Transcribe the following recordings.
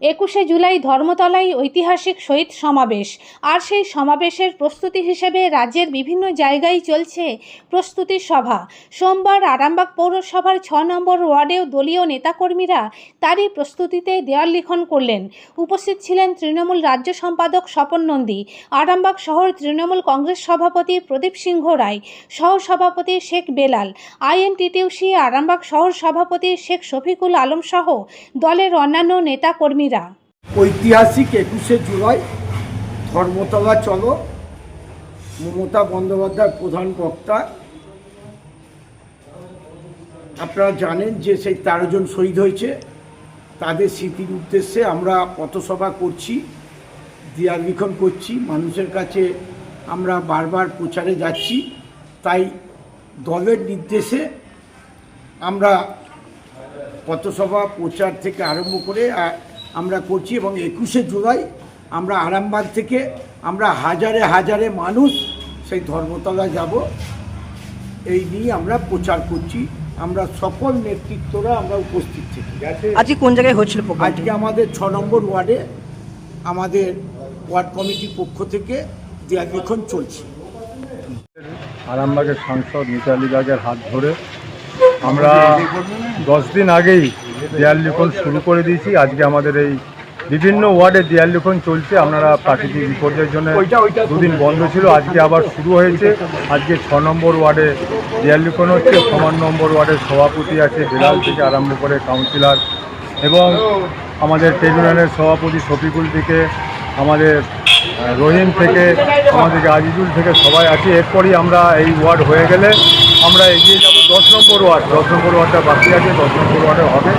একুশে জুলাই ধর্মতলায় ঐতিহাসিক শহীদ সমাবেশ। আর সেই সমাবেশের প্রস্তুতি হিসেবে রাজ্যের বিভিন্ন জায়গায় চলছে প্রস্তুতি সভা। সোমবার আরামবাগ পৌরসভার ছ নম্বর ওয়ার্ডেও দলীয় নেতাকর্মীরা তারই প্রস্তুতিতে দেওয়াল লিখন করলেন। উপস্থিত ছিলেন তৃণমূল রাজ্য সম্পাদক স্বপন নন্দী, আরামবাগ শহর তৃণমূল কংগ্রেস সভাপতি প্রদীপ সিংহ রায়, সহসভাপতি শেখ বেলাল, আইএনটিটিউসি আরামবাগ শহর সভাপতি শেখ শফিকুল আলম সহ দলের অন্যান্য নেতাকর্মীরা ঐতিহাসিক একুশে জুলাই, ধর্মতলা চলো। মমতা বন্দ্যোপাধ্যায় প্রধান বক্তা। আপনারা জানেন যে সেই তেরো জন শহীদ হয়েছে। তাদের স্মৃতির উদ্দেশ্যে আমরা পথসভা করছি দেয়াল লিখন করছি। মানুষের কাছে আমরা বারবার প্রচারে যাচ্ছি। তাই দলের নির্দেশে আমরা পথসভা প্রচার থেকে আরম্ভ করে আমরা করছি এবং একুশে জুলাই আমরা আরামবাগ থেকে আমরা হাজারে হাজারে মানুষ সেই ধর্মতলা যাব। এই নিয়ে আমরা প্রচার করছি। আমরা সকল নেতৃত্বরা আমরা উপস্থিত থেকে। আজকে কোন জায়গায় হচ্ছিল আজকে আমাদের ছ নম্বর ওয়ার্ডে আমাদের ওয়ার্ড কমিটির পক্ষ থেকে দেয়াল লিখন চলছে। আরামবাগের সাংসদ মিতালি বাগের হাত ধরে আমরা দশ দিন আগেই দেয়াল লিখন শুরু করে দিয়েছি। আজকে আমাদের এই বিভিন্ন ওয়ার্ডে দেয়াল লিখন চলছে। আপনারা প্রাকৃতিক বিপর্যয়ের জন্য দুদিন বন্ধ ছিল। আজকে আবার শুরু হয়েছে। আজকে ছ নম্বর ওয়ার্ডে দেয়াল লিখন হচ্ছে। সমান নম্বর ওয়ার্ডের সভাপতি আছে, বেলাল থেকে আরম্ভ করে কাউন্সিলর এবং আমাদের ট্রেড ইউনিয়নের সভাপতি শফিকুল থেকে আমাদের রহিম থেকে আমাদের আজিজুল থেকে সবাই আছে এরপরই আমরা এই ওয়ার্ড হয়ে গেলে আমরা এগিয়ে যাব দশ নম্বর ওয়ার্ড। দশ নম্বর ওয়ার্ডটা বাকি আছে দশ নম্বর ওয়ার্ডে হবে।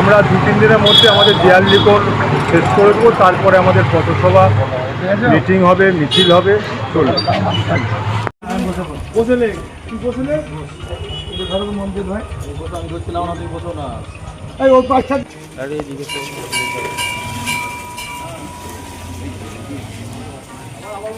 আমরা দু তিন দিনের মধ্যে আমাদের দেয়াল লিখন শেষ করে দেবো। তারপরে আমাদের পথসভা মিটিং হবে মিছিল হবে চলবে। বসলে কি বসলে? মন্দির ভাই এই ওই